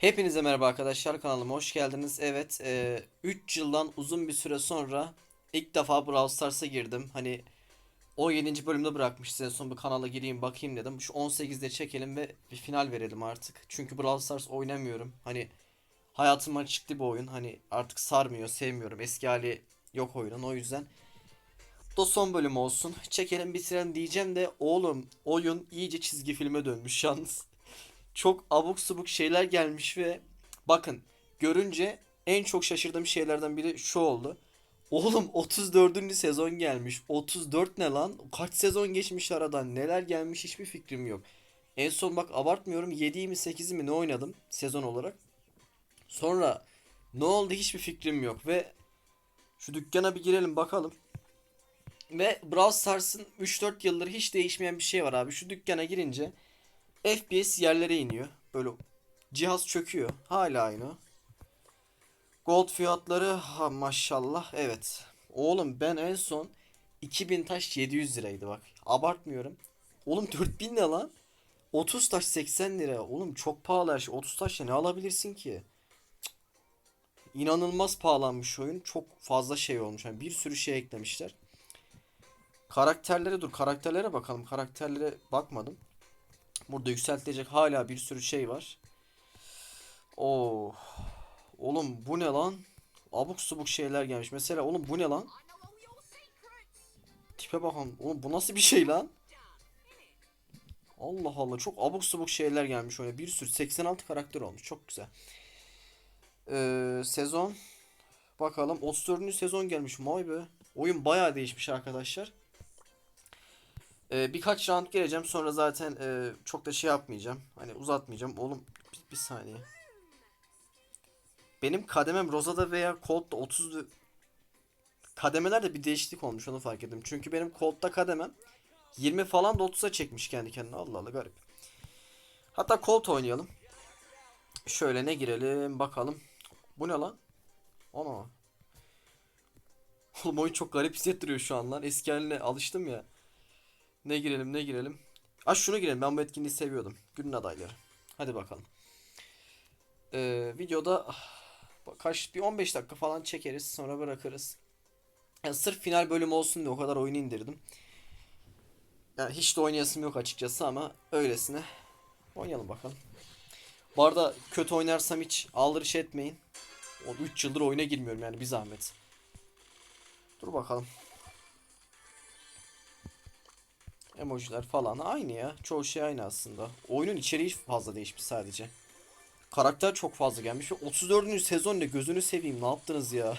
Hepinize merhaba arkadaşlar kanalıma hoş geldiniz. Evet 3 yıldan uzun bir süre sonra ilk defa Brawl Stars'a girdim. Hani 17. bölümde bırakmışız en son bir kanala gireyim bakayım dedim. Şu 18'de çekelim ve bir final verelim artık. Çünkü Brawl Stars oynamıyorum. Hani hayatıma çıktı bu oyun. Hani artık sarmıyor sevmiyorum. Eski hali yok oyunun o yüzden. Bu son bölüm olsun. Çekelim bitirelim diyeceğim de oğlum oyun iyice çizgi filme dönmüş yalnız çok abuk subuk şeyler gelmiş ve bakın görünce en çok şaşırdığım şeylerden biri şu oldu. Oğlum 34. sezon gelmiş. 34 ne lan? Kaç sezon geçmiş aradan? Neler gelmiş hiçbir fikrim yok. En son bak abartmıyorum 7'yi mi 8'i mi ne oynadım sezon olarak. Sonra ne oldu hiçbir fikrim yok ve şu dükkana bir girelim bakalım. Ve Brawl Stars'ın 3-4 yıldır hiç değişmeyen bir şey var abi. Şu dükkana girince FPS yerlere iniyor. Böyle cihaz çöküyor. Hala aynı. Gold fiyatları ha maşallah evet. Oğlum ben en son 2000 taş 700 liraydı bak. Abartmıyorum. Oğlum 4000 ne lan? 30 taş 80 lira. Oğlum çok pahalı her şey. 30 taşla ne alabilirsin ki? Cık. İnanılmaz pahalanmış oyun. Çok fazla şey olmuş. Yani bir sürü şey eklemişler. Karakterlere dur. Karakterlere bakalım. Karakterlere bakmadım. Burada yükseltilecek hala bir sürü şey var. Oo. Oğlum bu ne lan? Abuk subuk şeyler gelmiş. Mesela oğlum bu ne lan? Tipe bakalım. Oğlum bu nasıl bir şey lan? Allah Allah çok abuk subuk şeyler gelmiş öyle bir sürü 86 karakter olmuş çok güzel. Ee, sezon bakalım 34. sezon gelmiş vay be. Oyun bayağı değişmiş arkadaşlar. Ee, birkaç round gireceğim sonra zaten e, çok da şey yapmayacağım. Hani uzatmayacağım. Oğlum bir, bir saniye. Benim kademem Rosa'da veya Colt'ta 30 kademelerde bir değişiklik olmuş onu fark ettim. Çünkü benim Colt'ta kademem 20 falan da 30'a çekmiş kendi kendine. Allah Allah garip. Hatta Colt oynayalım. Şöyle ne girelim bakalım. Bu ne lan? Ana. Oğlum oyun çok garip hissettiriyor şu an lan. Eski haline alıştım ya. Ne girelim ne girelim. Ha şunu girelim ben bu etkinliği seviyordum. Günün adayları. Hadi bakalım. Ee, videoda ah, kaç bir 15 dakika falan çekeriz sonra bırakırız. Yani sırf final bölümü olsun diye o kadar oyunu indirdim. Yani hiç de oynayasım yok açıkçası ama öylesine. Oynayalım bakalım. Bu arada kötü oynarsam hiç aldırış etmeyin. O 3 yıldır oyuna girmiyorum yani bir zahmet. Dur bakalım. Emojiler falan aynı ya. Çoğu şey aynı aslında. Oyunun içeriği fazla değişmiş sadece. Karakter çok fazla gelmiş ve 34. sezon ne gözünü seveyim ne yaptınız ya?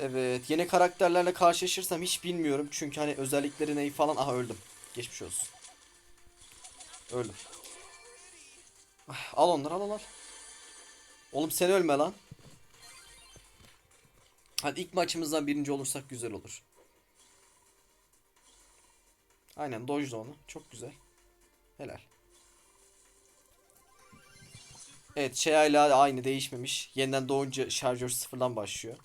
Evet yeni karakterlerle karşılaşırsam hiç bilmiyorum. Çünkü hani özellikleri neyi falan. Aha öldüm. Geçmiş olsun. Öldüm. Al onları al al al. Oğlum sen ölme lan. Hadi ilk maçımızdan birinci olursak güzel olur. Aynen dojla onu. Çok güzel. Helal. Evet şey hala aynı değişmemiş. Yeniden doğunca şarjör sıfırdan başlıyor.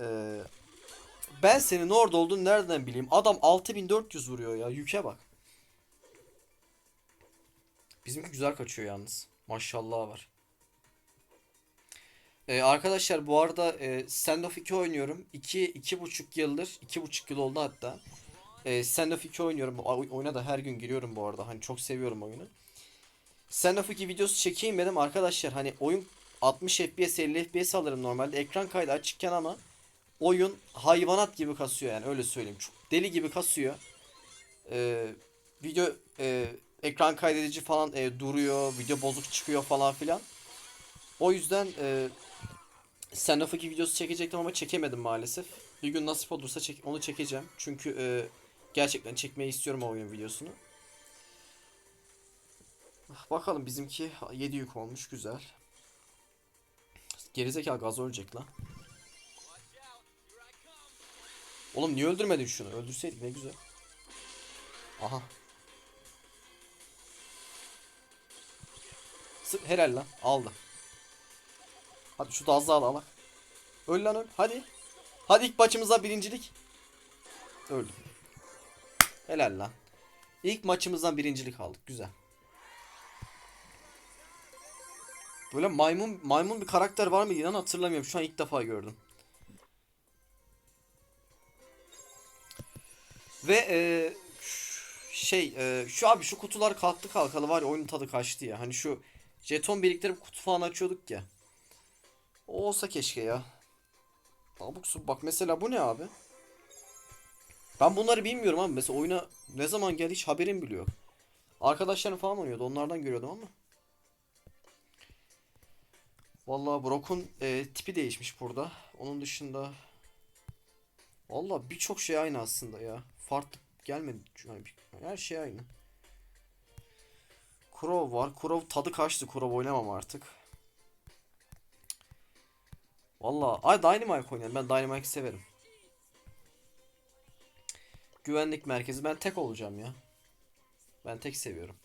Ee, ben senin orada olduğunu nereden bileyim? Adam 6400 vuruyor ya. Yüke bak. Bizimki güzel kaçıyor yalnız. Maşallah var. Ee, arkadaşlar bu arada e, Standoff 2 oynuyorum. 2 iki, 2,5 yıldır. 2,5 yıl oldu hatta. E, Standoff 2 oynuyorum. Oyuna da her gün giriyorum bu arada. Hani çok seviyorum oyunu. Standoff 2 videosu çekeyim dedim arkadaşlar. Hani oyun 60 FPS 50 FPS alırım normalde. Ekran kaydı açıkken ama oyun hayvanat gibi kasıyor yani öyle söyleyeyim. Çok deli gibi kasıyor. Ee, video e, ekran kaydedici falan e, duruyor. Video bozuk çıkıyor falan filan. O yüzden e, Standoff 2 videosu çekecektim ama çekemedim maalesef. Bir gün nasip olursa çek onu çekeceğim. Çünkü e, gerçekten çekmeyi istiyorum o oyun videosunu. Ah, Bakalım bizimki 7 yük olmuş güzel. Gerizekalı gaz ölecek lan. Oğlum niye öldürmedin şunu? Öldürseydik ne güzel. Aha. Sık helal lan. Aldı. Hadi şu da az daha al al. Öl lan öl. Hadi. Hadi ilk maçımızda birincilik. Öldüm. Helal lan. İlk maçımızdan birincilik aldık. Güzel. Böyle maymun maymun bir karakter var mı? İnan hatırlamıyorum. Şu an ilk defa gördüm. Ve e, şey e, şu abi şu kutular kalktı kalkalı var ya oyunun tadı kaçtı ya. Hani şu jeton biriktirip kutu falan açıyorduk ya. O olsa keşke ya. Abuk su bak mesela bu ne abi? Ben bunları bilmiyorum abi. Mesela oyuna ne zaman geldi hiç haberim bile yok. Arkadaşlarım falan oynuyordu. Onlardan görüyordum ama. Vallahi Brock'un e, tipi değişmiş burada. Onun dışında Vallahi birçok şey aynı aslında ya. Farklı gelmedi. Yani her şey aynı. Kurov var. Kurov tadı kaçtı. Kurov oynamam artık. Vallahi ay Dynamite oynayalım. Ben Dynamite'i severim. Güvenlik merkezi. Ben tek olacağım ya. Ben tek seviyorum.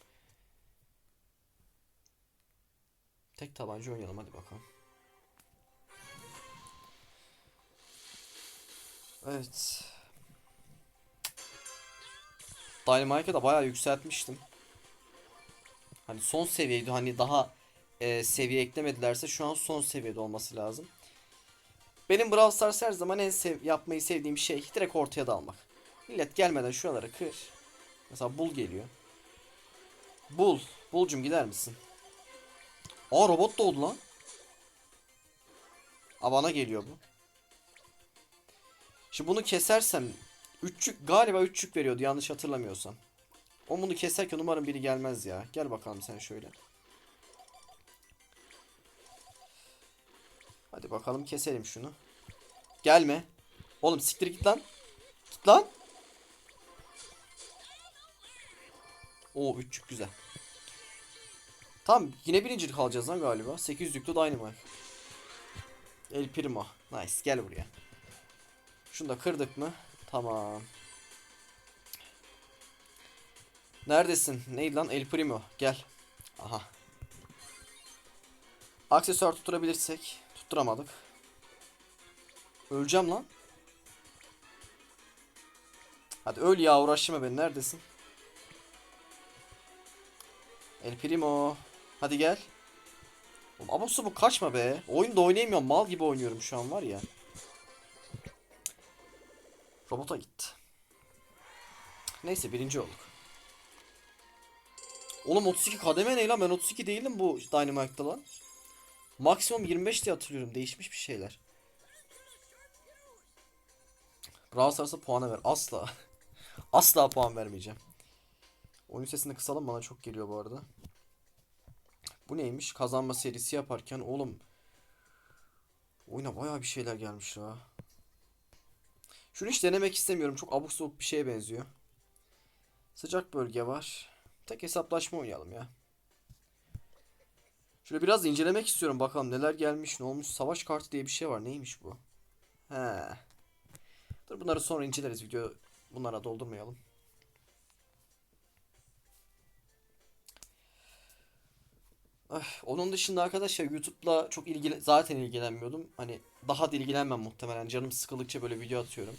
Tek tabanca oynayalım hadi bakalım. Evet. Dynamite'ı da bayağı yükseltmiştim. Hani son seviyeydi. Hani daha e, seviye eklemedilerse şu an son seviyede olması lazım. Benim Brawl Stars her zaman en sev yapmayı sevdiğim şey direkt ortaya dalmak. Millet gelmeden şuraları kır. Mesela Bull geliyor. Bull. Bullcum gider misin? Aa robot doğdu lan. Aa bana geliyor bu. Şimdi bunu kesersem üççük galiba üççük veriyordu yanlış hatırlamıyorsam. O bunu keserken umarım biri gelmez ya. Gel bakalım sen şöyle. Hadi bakalım keselim şunu. Gelme. Oğlum siktir git lan. Git lan. Oo üççük güzel. Tamam yine birincilik alacağız lan galiba. 800 yüklü Dynamite. El Primo. Nice gel buraya. Şunu da kırdık mı? Tamam. Neredesin? Neydi lan? El Primo. Gel. Aha. Aksesuar tutturabilirsek. Tutturamadık. Öleceğim lan. Hadi öl ya uğraşma beni. Neredesin? El Primo. Hadi gel. Abuk subuk kaçma be. Oyunda oynayamıyorum. Mal gibi oynuyorum şu an var ya. Robota gitti. Neyse birinci olduk. Oğlum 32 kademe ne lan? Ben 32 değilim bu Dynamite'da lan. Maksimum 25 diye hatırlıyorum. Değişmiş bir şeyler. Brawl Stars'a puanı ver. Asla. Asla puan vermeyeceğim. Oyun sesini kısalım bana çok geliyor bu arada. Bu neymiş? Kazanma serisi yaparken oğlum oyuna bayağı bir şeyler gelmiş ya. Şunu hiç denemek istemiyorum. Çok abuk sabuk bir şeye benziyor. Sıcak bölge var. Tek hesaplaşma oynayalım ya. Şöyle biraz incelemek istiyorum bakalım neler gelmiş ne olmuş. Savaş kartı diye bir şey var. Neymiş bu? He. Dur bunları sonra inceleriz. Video bunlara doldurmayalım. Ay, onun dışında arkadaşlar YouTube'la çok ilgili zaten ilgilenmiyordum. Hani daha da ilgilenmem muhtemelen. Canım sıkıldıkça böyle video atıyorum.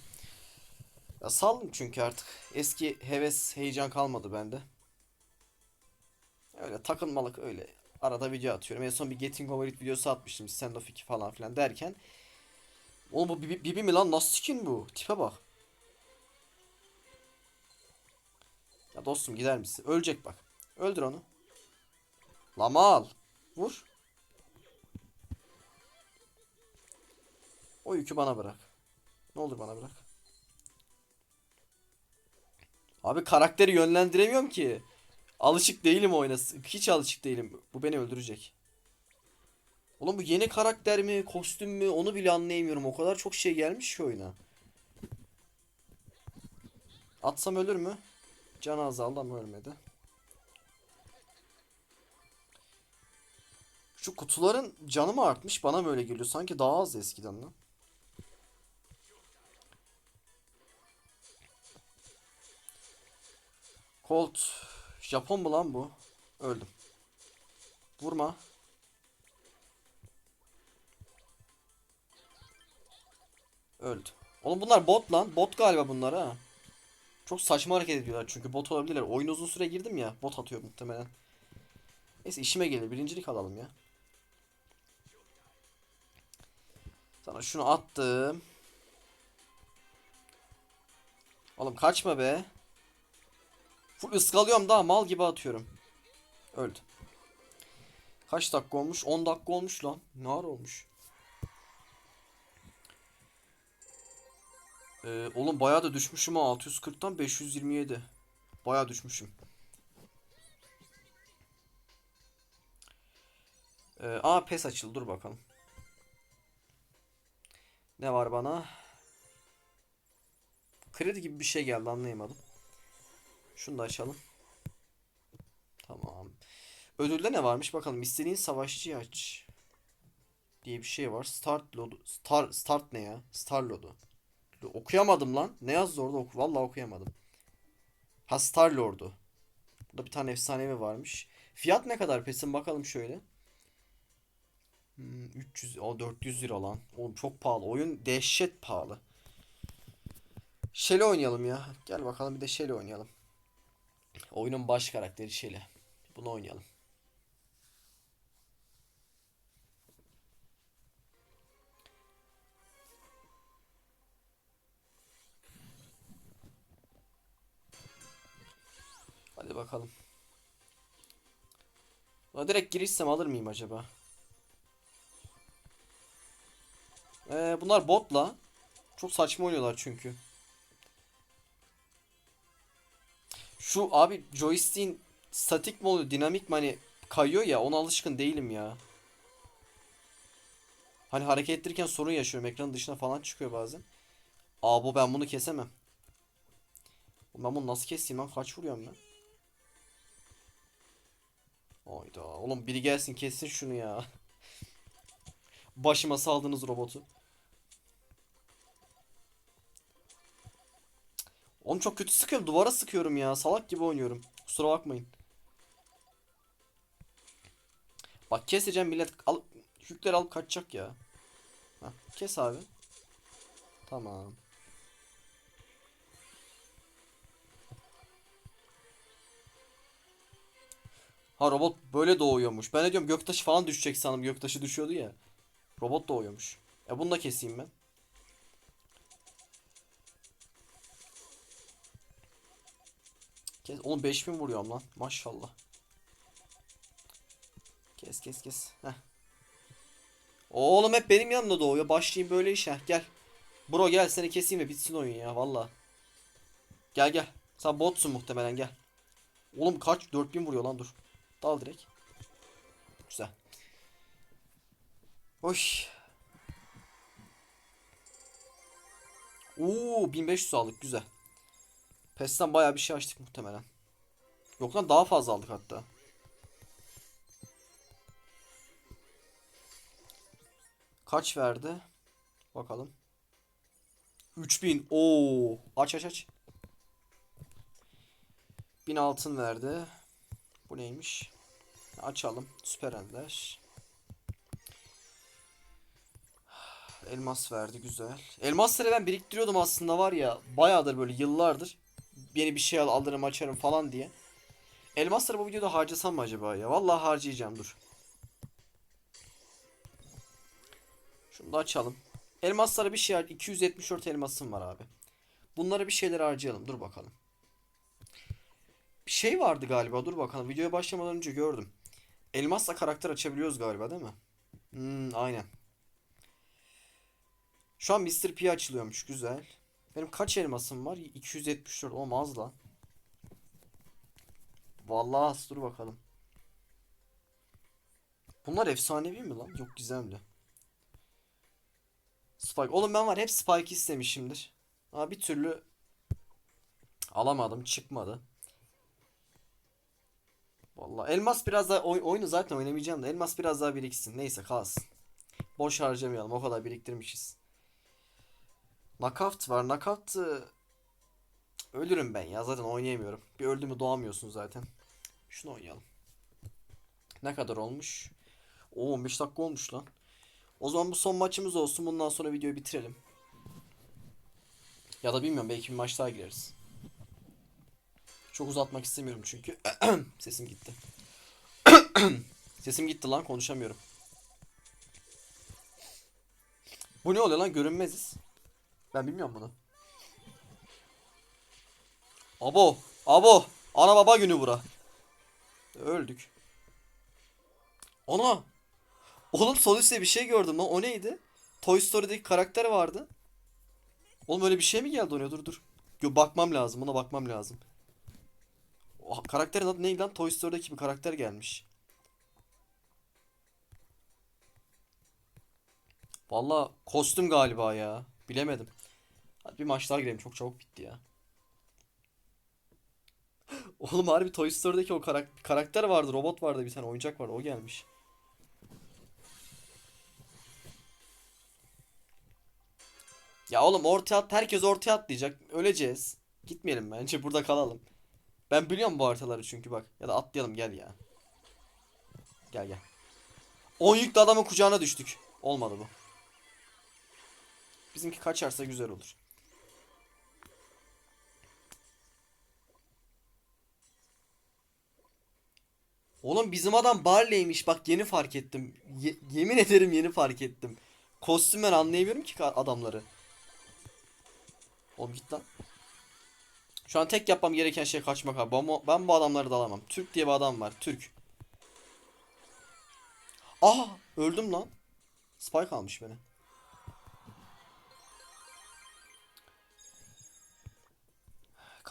Ya saldım çünkü artık. Eski heves, heyecan kalmadı bende. Öyle takılmalık öyle. Arada video atıyorum. En son bir Getting Over It videosu atmıştım. Stand of 2 falan filan derken. Oğlum bu Bibi, Bibi mi lan? Nasıl skin bu? Tipe bak. Ya dostum gider misin? Ölecek bak. Öldür onu. Lamal. Vur. O yükü bana bırak. Ne olur bana bırak. Abi karakteri yönlendiremiyorum ki. Alışık değilim oyuna. Hiç alışık değilim. Bu beni öldürecek. Oğlum bu yeni karakter mi, kostüm mü onu bile anlayamıyorum. O kadar çok şey gelmiş ki oyuna. Atsam ölür mü? Can azaldı ama ölmedi. Şu kutuların canı mı artmış? Bana mı öyle geliyor? Sanki daha az eskiden lan. Colt. Japon mu lan bu? Öldüm. Vurma. Öldü. Oğlum bunlar bot lan. Bot galiba bunlar ha. Çok saçma hareket ediyorlar çünkü bot olabilirler. Oyun uzun süre girdim ya. Bot atıyor muhtemelen. Neyse işime gelir. Birincilik alalım ya. Sana şunu attım. Oğlum kaçma be. Full ıskalıyorum daha mal gibi atıyorum. Öldü. Kaç dakika olmuş? 10 dakika olmuş lan. Ne ara olmuş? Ee, oğlum bayağı da düşmüşüm ha. 640'tan 527. Bayağı düşmüşüm. Ee, aa pes açıldı. Dur bakalım. Ne var bana? Kredi gibi bir şey geldi anlayamadım. Şunu da açalım. Tamam. Ödülde ne varmış bakalım. İstediğin savaşçıyı aç. Diye bir şey var. Start loadu. Star, start ne ya? Star loadu. Okuyamadım lan. Ne yazdı orada? Oku. Vallahi okuyamadım. Ha Star Lord'u. Burada bir tane efsanevi varmış. Fiyat ne kadar pesin bakalım şöyle. Hmm, 300 o 400 lira lan. Oğlum çok pahalı. Oyun dehşet pahalı. Shelly oynayalım ya. Gel bakalım bir de Shelly oynayalım. Oyunun baş karakteri Shelly. Bunu oynayalım. Hadi bakalım. Buna direkt girişsem alır mıyım acaba? Ee, bunlar botla. Çok saçma oynuyorlar çünkü. Şu abi joystick'in statik mi oluyor, dinamik mi hani kayıyor ya ona alışkın değilim ya. Hani hareket ettirirken sorun yaşıyorum. Ekranın dışına falan çıkıyor bazen. Aa bu ben bunu kesemem. Ben bunu nasıl keseyim lan? Kaç vuruyorum ben? Hayda. Oğlum biri gelsin kessin şunu ya. Başıma saldınız robotu. Oğlum çok kötü sıkıyorum. Duvara sıkıyorum ya. Salak gibi oynuyorum. Kusura bakmayın. Bak keseceğim millet al yükleri alıp kaçacak ya. Heh, kes abi. Tamam. Ha robot böyle doğuyormuş. Ben de diyorum göktaşı falan düşecek sandım. Göktaşı düşüyordu ya. Robot doğuyormuş. E bunu da keseyim ben. Kes. Oğlum 5000 vuruyorum lan. Maşallah. Kes kes kes. Heh. Oğlum hep benim yanımda doğuyor. Başlayayım böyle işe. Gel. Bro gel seni keseyim de bitsin oyun ya valla. Gel gel. Sen botsun muhtemelen gel. Oğlum kaç? 4000 vuruyor lan dur. Dal direkt. Güzel. Oy. Oo 1500 aldık güzel. PES'ten bayağı bir şey açtık muhtemelen. Yok lan daha fazla aldık hatta. Kaç verdi? Bakalım. 3000. Oo, aç aç aç. 1000 altın verdi. Bu neymiş? Açalım. Süper ender. Elmas verdi güzel. Elmasları ben biriktiriyordum aslında var ya. Bayağıdır böyle yıllardır. Yeni bir şey al alırım açarım falan diye. Elmasları bu videoda harcasam mı acaba ya? Vallahi harcayacağım dur. Şunu da açalım. Elmaslara bir şey 274 elmasım var abi. Bunlara bir şeyler harcayalım. Dur bakalım. Bir şey vardı galiba. Dur bakalım. Videoya başlamadan önce gördüm. Elmasla karakter açabiliyoruz galiba değil mi? Hmm, aynen. Şu an Mr. P açılıyormuş. Güzel. Benim kaç elmasım var? 274. Olmaz lan. Vallahi dur bakalım. Bunlar efsanevi mi lan? Yok gizemli. Spike. Oğlum ben var hep Spike istemişimdir. Ama bir türlü alamadım. Çıkmadı. Vallahi elmas biraz daha oy- oyunu zaten oynamayacağım da elmas biraz daha biriksin. Neyse kalsın. Boş harcamayalım. O kadar biriktirmişiz. Knockout var. Knockout ölürüm ben ya. Zaten oynayamıyorum. Bir öldü mü doğamıyorsun zaten. Şunu oynayalım. Ne kadar olmuş? Oo 15 dakika olmuş lan. O zaman bu son maçımız olsun. Bundan sonra videoyu bitirelim. Ya da bilmiyorum belki bir maç daha gireriz. Çok uzatmak istemiyorum çünkü. Sesim gitti. Sesim gitti lan konuşamıyorum. Bu ne oluyor lan görünmeziz. Ben bilmiyorum bunu. Abo. Abo. Ana baba günü bura. Öldük. Ana. Oğlum sol üstte bir şey gördüm lan. O neydi? Toy Story'deki karakter vardı. Oğlum öyle bir şey mi geldi oraya? Dur dur. Gö bakmam lazım. Ona bakmam lazım. O karakterin adı neydi lan? Toy Story'deki bir karakter gelmiş. Valla kostüm galiba ya. Bilemedim. Hadi bir maç daha girelim. Çok çabuk bitti ya. Oğlum harbi Toy Story'deki o karak- karakter vardı. Robot vardı bir tane. Oyuncak vardı. O gelmiş. Ya oğlum ortaya at. Herkes ortaya atlayacak. Öleceğiz. Gitmeyelim bence. Burada kalalım. Ben biliyorum bu haritaları çünkü bak. Ya da atlayalım gel ya. Gel gel. 10 yüklü adamın kucağına düştük. Olmadı bu. Bizimki kaçarsa güzel olur. Oğlum bizim adam Barley'miş. Bak yeni fark ettim. Ye- yemin ederim yeni fark ettim. Kostümden anlayamıyorum ki adamları. Oğlum git lan. Şu an tek yapmam gereken şey kaçmak abi. Ben, ben bu adamları da alamam. Türk diye bir adam var. Türk. Aa öldüm lan. Spike almış beni.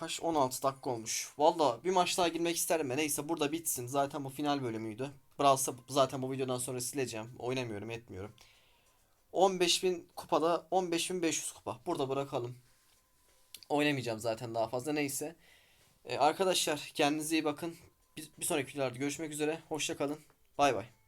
Kaç 16 dakika olmuş. Valla bir maç daha girmek isterim ben. Neyse burada bitsin. Zaten bu final bölümüydü. Brows'ta zaten bu videodan sonra sileceğim. Oynamıyorum etmiyorum. 15.000 kupada 15.500 kupa. Burada bırakalım. Oynamayacağım zaten daha fazla. Neyse. Ee, arkadaşlar kendinize iyi bakın. Bir, bir sonraki videolarda görüşmek üzere. Hoşça kalın. Bay bay.